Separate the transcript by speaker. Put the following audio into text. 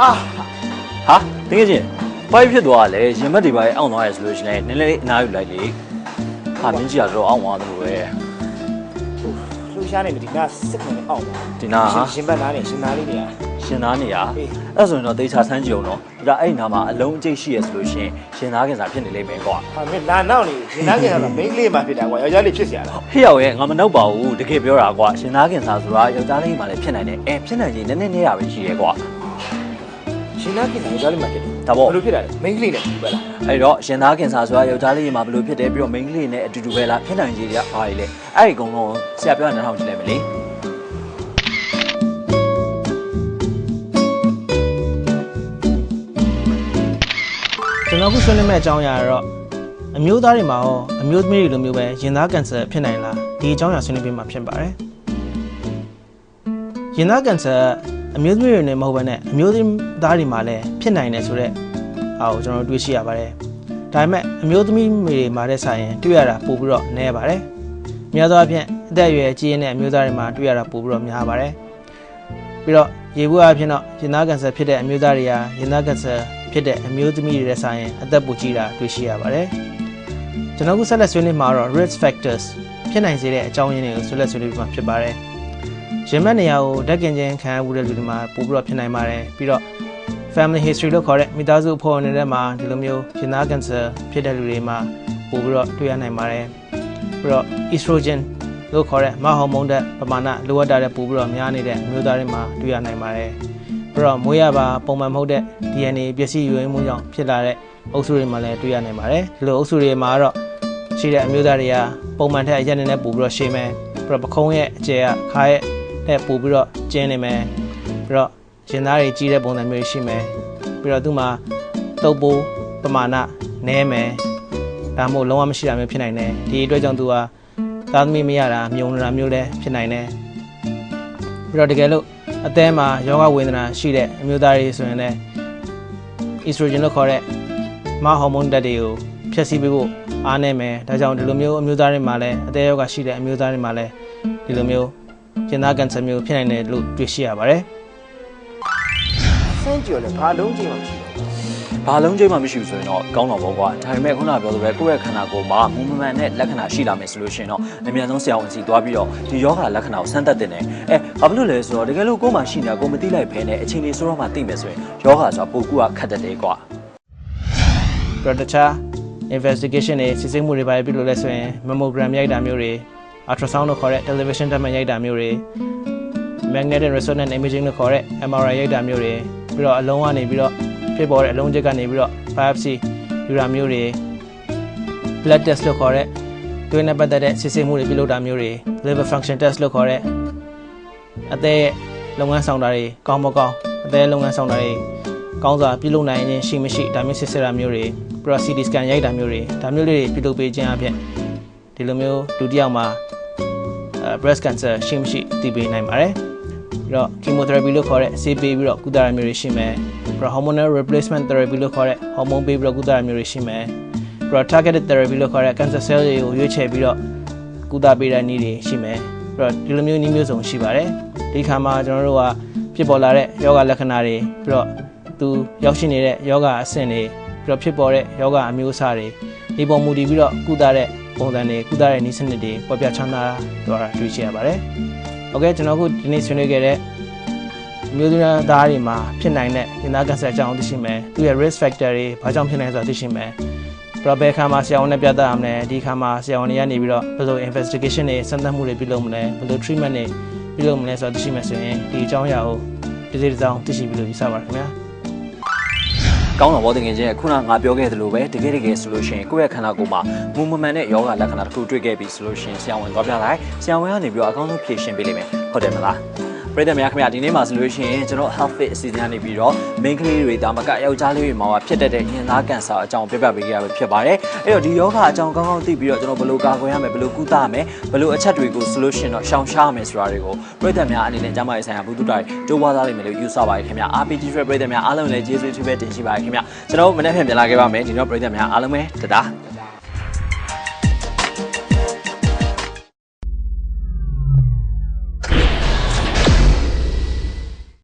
Speaker 1: အာ
Speaker 2: ဟာတကယ်ချင်းပိုက်ဖြစ်သွားတယ်ရင်မက်တွေပါအောင်သွားရဆိုလို့ရှိရင်နည်းနည်းလေးအနားယူလိုက်လေဟာမင်းကြီးကတော့အောင်သွားတယ်လို့ပဲ
Speaker 1: လှူရှားနေတယ်ဒီနာစစ်နေအောင်
Speaker 2: ဒီနာဟာ
Speaker 1: ရှင်ဘက်သားနေရှင်သားလေးတွေက
Speaker 2: ရှင်သားနေရ
Speaker 1: အေး
Speaker 2: အဲ့ဆိုရင်တော့တေချာဆန်းကြည့်အောင်နော်ဒါအဲ့ဒီနာမှာအလုံးအကျိတ်ရှိရဆိုလို့ရှိရင်ရှင်သားကင်စာဖြစ်နေလိမ့်မယ်ကွာ
Speaker 1: ဟာမင်းလာနောက်နေရှင်သားကတော့မိန်းကလေးမှဖြစ်တာကွာယောက်ျားလေးဖြစ်เสียလား
Speaker 2: ဟေ့ရောက်ရဲ့ငါမနှုတ်ပါဘူးတကယ်ပြောတာကွာရှင်သားကင်စာဆိုတာယောက်ျားလေးမှလည်းဖြစ်နိုင်တယ်အဲဖြစ်နိုင်ရင်နည်းနည်းနေရပဲရှိရဲကွာ
Speaker 1: ရှင်သားကယောက်ျားလေးမှဖြစ်တယ်
Speaker 2: ဒါပေါ့
Speaker 1: ဘယ်လိုဖြစ်တာလဲမိန်းကလေးနဲ့ဖြစ်ပါလား
Speaker 2: အဲ့တော့ရှင်သားကင်စာဆိုတာယောက်ျားလေးမှဘယ်လိုဖြစ်တယ်ပြီးတော့မိန်းကလေးနဲ့အတူတူပဲလားဖြစ်နိုင်ကြီးတွေကဘာတွေလဲအဲ့ဒီအကုန်လုံးဆရာပြောတဲ့နောက်ကြည့်လိုက်မယ်လေ
Speaker 3: ကျွန်တော်ခုဆွေးနွေးမယ့်အကြောင်းအရာကတော့အမျိုးသားတွေမှာရောအမျိုးသမီးတွေလိုမျိုးပဲရင်သားကင်ဆာဖြစ်နိုင်လားဒီအကြောင်းအရာဆွေးနွေးပေးမှာဖြစ်ပါတယ်ရင်သားကင်ဆာ အမျိုးသမီးတွေနဲ့မဟုတ်ဘဲနဲ့အမျိုးသားတွေမှာလည်းဖြစ်နိုင်တယ်ဆိုတော့အားကိုကျွန်တော်တို့တွေ့ရှိရပါတယ်ဒါပေမဲ့အမျိုးသမီးတွေမှာတဲ့ဆိုင်ရင်တွေ့ရတာပိုပြီးတော့နည်းပါတယ်များသောအားဖြင့်အသက်အရွယ်ကြီးရတဲ့အမျိုးသားတွေမှာတွေ့ရတာပိုပြီးတော့များပါတယ်ပြီးတော့ရေဘူးအားဖြင့်တော့ရင်သားကင်ဆာဖြစ်တဲ့အမျိုးသားတွေကရင်သားကင်ဆာဖြစ်တဲ့အမျိုးသမီးတွေနဲ့ဆိုင်ရင်အသက်ပိုကြီးတာတွေ့ရှိရပါတယ်ကျွန်တော်ခုဆက်လက်ဆွေးနွေးမှာတော့ risk factors ဖြစ်နိုင်စေတဲ့အကြောင်းရင်းတွေကိုဆွေးလက်ဆွေးနွေးပြမှာဖြစ်ပါတယ် ရင်မက်နေရာကိုဓာတ်ကင်ခြင်းခံရမှုတဲ့လူတွေမှာပိုပြီးတော့ဖြစ်နိုင်ပါတယ်ပြီးတော့ family history လို့ခေါ်တဲ့မိသားစုအဖွဲ့ဝင်တွေထဲမှာဒီလိုမျိုးရင်သားကင်ဆာဖြစ်တဲ့လူတွေမှာပိုပြီးတော့တွေ့ရနိုင်ပါတယ်ပြီးတော့ estrogen လို့ခေါ်တဲ့မဟော်မုန်းတဲ့ပမာဏလိုအပ်တာတဲ့ပိုပြီးတော့များနေတဲ့အမျိုးသားတွေမှာတွေ့ရနိုင်ပါတယ်ပြီးတော့မွေးရပါပုံမှန်မဟုတ်တဲ့ DNA ပျက်စီးယူရင်းမှုကြောင့်ဖြစ်လာတဲ့အုပ်စုတွေမှာလည်းတွေ့ရနိုင်ပါတယ်ဒီလိုအုပ်စုတွေမှာတော့ရှိတဲ့အမျိုးသားတွေကပုံမှန်ထက်အရက်နေနဲ့ပိုပြီးတော့ရှည်မယ်ပြီးတော့ပခုံးရဲ့အကျယ်ကခါရဲ့ နဲ့ပိုပြီးတော့ကျင်းနေမယ်ပြီးတော့ရင်သားတွေကြီးတဲ့ပုံစံမျိုးရှိမယ်ပြီးတော့သူ့မှာတုပ်ပိုးပမာဏနည်းမယ်ဒါမှမဟုတ်လုံးဝမရှိတာမျိုးဖြစ်နိုင်တယ်ဒီအတွက်ကြောင့်သူကသားသမီးမရတာမြုံနေတာမျိုးလည်းဖြစ်နိုင်တယ်ပြီးတော့တကယ်လို့အသည်းမှာယောဂဝေဒနာရှိတဲ့အမျိုးသားတွေဆိုရင်လည်း estrogen လို့ခေါ်တဲ့မဟော်မုန်းဓာတ်တွေကိုဖျက်ဆီးပေးဖို့အားနည်းမယ်ဒါကြောင့်ဒီလိုမျိုးအမျိုးသားတွေမှာလည်းအသေးယောဂရှိတဲ့အမျိုးသားတွေမှာလည်းဒီလိုမျိုး ကျင်သားကန်ဆာမျိုးဖြစ်နိုင်တယ်လို့တွေ့ရှိရပါတယ်
Speaker 1: ဆန်းကျော်လဲဘာလုံးချင်းမှမရှိဘူး
Speaker 2: ဘာလုံးကျိမှမရှိဘူးဆိုရင်တော့ကောင်းတော့ဘောကွာဒါပေမဲ့ခုနကပြောသလိုပဲကိုယ့်ရဲ့ခန္ဓာကိုယ်မှာမူမမှန်တဲ့လက္ခဏာရှိလာမယ်ဆိုလို့ရှိရင်တော့အများဆုံးဆရာဝန်စီသွားပြီးတော့ဒီယောဂလက္ခဏာကိုစမ်းသပ်တင်တယ်အဲဘာဖြစ်လို့လဲဆိုတော့တကယ်လို့ကိုယ်မှာရှိနေတာကိုယ်မသိလိုက်ဖဲနဲ့အချိန်လေးဆိုတော့မှသိမယ်ဆိုရင်ယောဂဆိုတာပိုကူကခတ်တတ်တယ်ကွာ
Speaker 3: ပြီးတော့တခြား investigation တွေစစ်ဆေးမှုတွေပါပြုလုပ်လဲဆိုရင် mammogram ရိုက်တာမျိုးတွေ ultrasound လို့ခေါ်တဲ့ television ဓာတ်မှန်ရိုက်တာမျိုးတွေ magnetic resonance imaging လို့ခေါ်တဲ့ MRI ရိုက်တာမျိုးတွေပြီးတော့အလုံးကနေပြီးတော့ဖြစ်ပေါ်တဲ့အလုံးချက်ကနေပြီးတော့ biopsy ယူတာမျိုးတွေ blood test လို့ခေါ်တဲ့သွေးနဲ့ပတ်သက်တဲ့စစ်ဆေးမှုတွေပြုလုပ်တာမျိုးတွေ liver function test လို့ခေါ်တဲ့အသက်ရဲ့လုပ်ငန်းဆောင်တာတွေကောင်းမကောင်းအသက်ရဲ့လုပ်ငန်းဆောင်တာတွေကောင်းစွာပြုလုပ်နိုင်ခြင်းရှိမရှိဒါမျိုးစစ်ဆေးတာမျိုးတွေပြီးတော့ CT scan ရိုက်တာမျိုးတွေဒါမျိုးလေးတွေပြုလုပ်ပေးခြင်းအပြင် ဒီလိုမျိုးလူတစ်ယောက်မှာအဲ breast cancer ရှိမရှိသိပေးနိုင်ပါတယ်ပြီးတော့ chemotherapy လို့ခေါ်တဲ့ဆေးပေးပြီးတော့ကုသရမျိုးတွေရှိမယ်ပြီးတော့ hormonal replacement therapy လို့ခေါ်တဲ့ hormone ပေးပြီးတော့ကုသရမျိုးတွေရှိမယ်ပြီးတော့ targeted therapy လို့ခေါ်တဲ့ cancer cell တွေကိုရွေးချယ်ပြီးတော့ကုသပေးတဲ့နည်းတွေရှိမယ်ပြီးတော့ဒီလိုမျိုးနည်းမျိုးစုံရှိပါတယ်ဒီခါမှာကျွန်တော်တို့ကဖြစ်ပေါ်လာတဲ့ယောဂလက္ခဏာတွေပြီးတော့သူရောက်ရှိနေတဲ့ယောဂအဆင့်တွေပြီးတော့ဖြစ်ပေါ်တဲ့ယောဂအမျိုးအစားတွေဒီပုံမူတည်ပြီးတော့ကုသတဲ့ ပုံစံတွေကုသတဲ့နည်းစနစ်တွေပေါ်ပြချမ်းသာသွားတာတွေ့ရှိရပါတယ်။ဟုတ်ကဲ့ကျွန်တော်တို့ဒီနေ့ဆွေးနွေးခဲ့တဲ့မျိုးစုံသားတွေမှာဖြစ်နိုင်တဲ့ရင်သားကန်ဆာအကြောင်းသိရှိမယ်။သူရဲ့ risk factor တွေဘာကြောင့်ဖြစ်နိုင်ဆိုတာသိရှိမယ်။ပြဘဲခါမှာဆရာဝန်နဲ့ပြသရမယ်ဒီခါမှာဆရာဝန်တွေကနေပြီးတော့ဘယ်လို investigation တွေစမ်းသပ်မှုတွေပြုလုပ်မလဲဘယ်လို treatment တွေပြုလုပ်မလဲဆိုတာသိရှိမယ်ဆိုရင်ဒီအကြောင်းအရာကိုဒီစိတ်အကြောင်းသိရှိပြီးလို့ယူဆပါရခင်ဗျာ။
Speaker 2: ကောင်းတော့ဘောတင်ငယ်ချင်းခုနငါပြောခဲ့သလိုပဲတကယ်တကယ်ဆိုလို့ရှိရင်ကိုယ့်ရဲ့ခန္ဓာကိုယ်မှာမူမမှန်တဲ့ယောဂလက္ခဏာတစ်ခုတွေ့ခဲ့ပြီဆိုလို့ရှိရင်ဆရာဝန်သွားပြလိုက်ဆရာဝန်ကနေပြီးတော့အကောင်းဆုံးဖြေရှင်းပေးလိမ့်မယ်ဟုတ်တယ်မလား ပရိသတ်များခင်ဗျာဒီနေ့မှာဆိုလို့ရှိရင်ကျွန်တော် health fit အစီအစဉ်ကနေပြီးတော့ main ကလေးတွေဒါမှကယောက်ျားလေးတွေမှာဖြစ်တတ်တဲ့ရင်သားကင်ဆာအကြောင်းပြပြပေးကြရပဲဖြစ်ပါတယ်အဲ့တော့ဒီယောဂအကြောင်းကောင်းကောင်းသိပြီးတော့ကျွန်တော်ဘယ်လိုကာကွယ်ရမလဲဘယ်လိုကုသရမလဲဘယ်လိုအချက်တွေကိုဆိုလို့ရှိရင်တော့ရှောင်ရှားရမယ်ဆိုတာတွေကိုပရိသတ်များအနေနဲ့ကြားမရေးဆိုင်ရာဘူးတုတိုင်တိုးပွားသားလိမ့်မယ်လို့ယူဆပါတယ်ခင်ဗျာ RPG ပရိသတ်များအားလုံးလည်းကျေးဇူးအထူးပဲတင်ရှိပါတယ်ခင်ဗျာကျွန်တော်မနေ့ပြန်ပြန်လာခဲ့ပါမယ်ဒီတော့ပရိသတ်များအားလုံးပဲတဒါ